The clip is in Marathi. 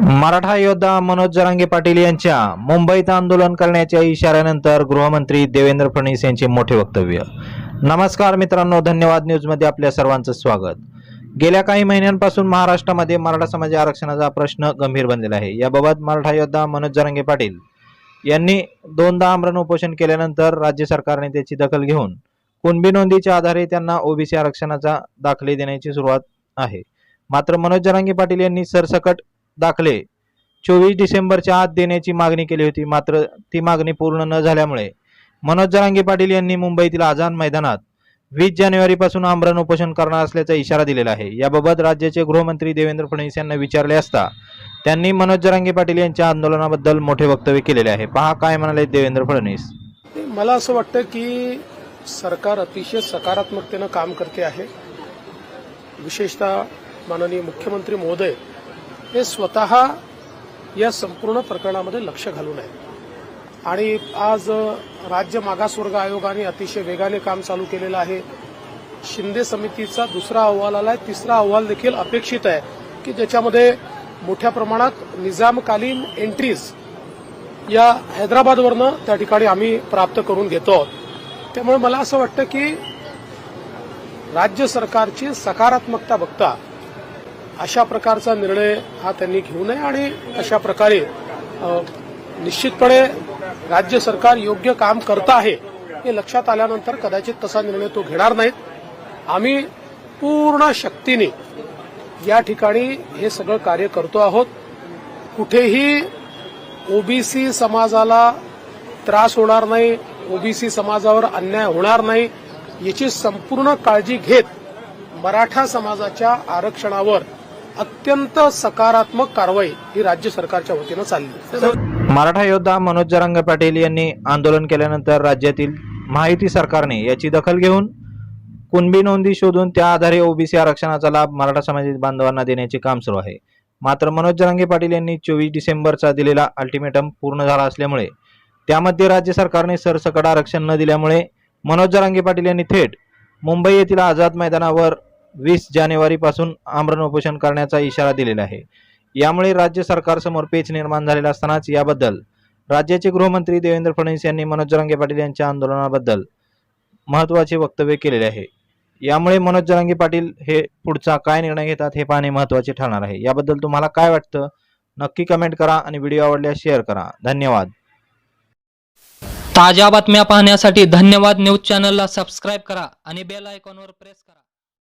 मराठा योद्धा मनोज जरांगे पाटील यांच्या मुंबईत आंदोलन करण्याच्या इशाऱ्यानंतर गृहमंत्री देवेंद्र फडणवीस यांचे मोठे वक्तव्य. नमस्कार मित्रांनो धन्यवाद. न्यूजमध्ये आपल्या सर्वांचं स्वागत. गेल्या काही महिन्यांपासून महाराष्ट्रामध्ये मराठा समाज आरक्षणाचा प्रश्न गंभीर बनलेला आहे. याबाबत मराठा योद्धा मनोज जरांगे पाटील यांनी दोनदा आमरण उपोषण केल्यानंतर राज्य सरकारने त्याची दखल घेऊन कुणबी नोंदीच्या आधारे त्यांना ओबीसी आरक्षणाचा दाखले देण्याची सुरुवात आहे. मात्र मनोज जरांगे पाटील यांनी सरसकट दाखले. चोवीस डिसेंबरच्या आत देण्याची मागणी केली होती मात्र ती मागणी पूर्ण न झाल्यामुळे मनोज जरांगे पाटील यांनी मुंबईतील आझाद मैदानात वीस जानेवारीपासून आमरण उपोषण करणार असल्याचा इशारा दिलेला आहे. याबाबत राज्याचे गृहमंत्री देवेंद्र फडणवीस यांना विचारले असता त्यांनी मनोज जरांगे पाटील यांच्या आंदोलनाबद्दल मोठे वक्तव्य केलेले आहे. पहा काय म्हणाले देवेंद्र फडणवीस. मला असं वाटतं की सरकार अतिशय सकारात्मकतेनं काम करते आहे. विशेषतः माननीय मुख्यमंत्री महोदय हे स्वतः या संपूर्ण प्रकरणामध्ये लक्ष घालून आहेत आणि आज राज्य मागासवर्ग आयोगाने अतिशय वेगाने काम चालू केलेलं आहे. शिंदे समितीचा दुसरा अहवाल आलाय. तिसरा अहवाल देखील अपेक्षित आहे की ज्याच्यामध्ये मोठ्या प्रमाणात निजामकालीन एंट्रीज या हैदराबादवरनं त्या ठिकाणी आम्ही प्राप्त करून घेतो. आहोत त्यामुळे मला असं वाटतं की राज्य सरकारची सकारात्मकता बघता अशा प्रकारचा निर्णय हा त्यांनी घेऊ नये आणि अशा प्रकारे निश्चितपणे राज्य सरकार योग्य काम करतं आहे हे लक्षात आल्यानंतर कदाचित तसा निर्णय तो घेणार नाहीत. आम्ही पूर्ण शक्तीने या ठिकाणी हे सगळं कार्य करतो आहोत. कुठेही ओबीसी समाजाला त्रास होणार नाही ओबीसी समाजावर अन्याय होणार नाही याची संपूर्ण काळजी घेत मराठा समाजाच्या आरक्षणावर अत्यंत सकारात्मक कारवाई ही राज्य सरकारच्या वतीनं चालली. मराठा योद्धा मनोज जरांगे पाटील यांनी आंदोलन केल्यानंतर राज्यातील माहिती सरकारने याची दखल घेऊन कुणबी नोंदी शोधून त्या आधारे ओबीसी आरक्षणाचा लाभ मराठा समाजातील बांधवांना देण्याचे काम सुरू आहे. मात्र मनोज जरांगे पाटील यांनी चोवीस डिसेंबरचा दिलेला अल्टिमेटम पूर्ण झाला असल्यामुळे त्यामध्ये राज्य सरकारने सरसकट आरक्षण न दिल्यामुळे मनोज जरांगे पाटील यांनी थेट मुंबई येथील आझाद मैदानावर वीस जानेवारीपासून आमरण उपोषण करण्याचा इशारा दिलेला आहे. यामुळे राज्य सरकारसमोर पेच निर्माण झालेला असतानाच याबद्दल राज्याचे गृहमंत्री देवेंद्र फडणवीस यांनी मनोज जरांगे पाटील यांच्या आंदोलनाबद्दल महत्त्वाचे वक्तव्य केलेले आहे. यामुळे मनोज जरांगे पाटील हे पुढचा काय निर्णय घेतात हे पाहणे महत्त्वाचे ठरणार आहे. याबद्दल तुम्हाला काय वाटतं? नक्की कमेंट करा आणि व्हिडिओ आवडल्यास शेअर करा. धन्यवाद. ताज्या बातम्या पाहण्यासाठी धन्यवाद न्यूज चॅनलला सबस्क्राईब करा आणि बेल आयकॉनवर प्रेस करा.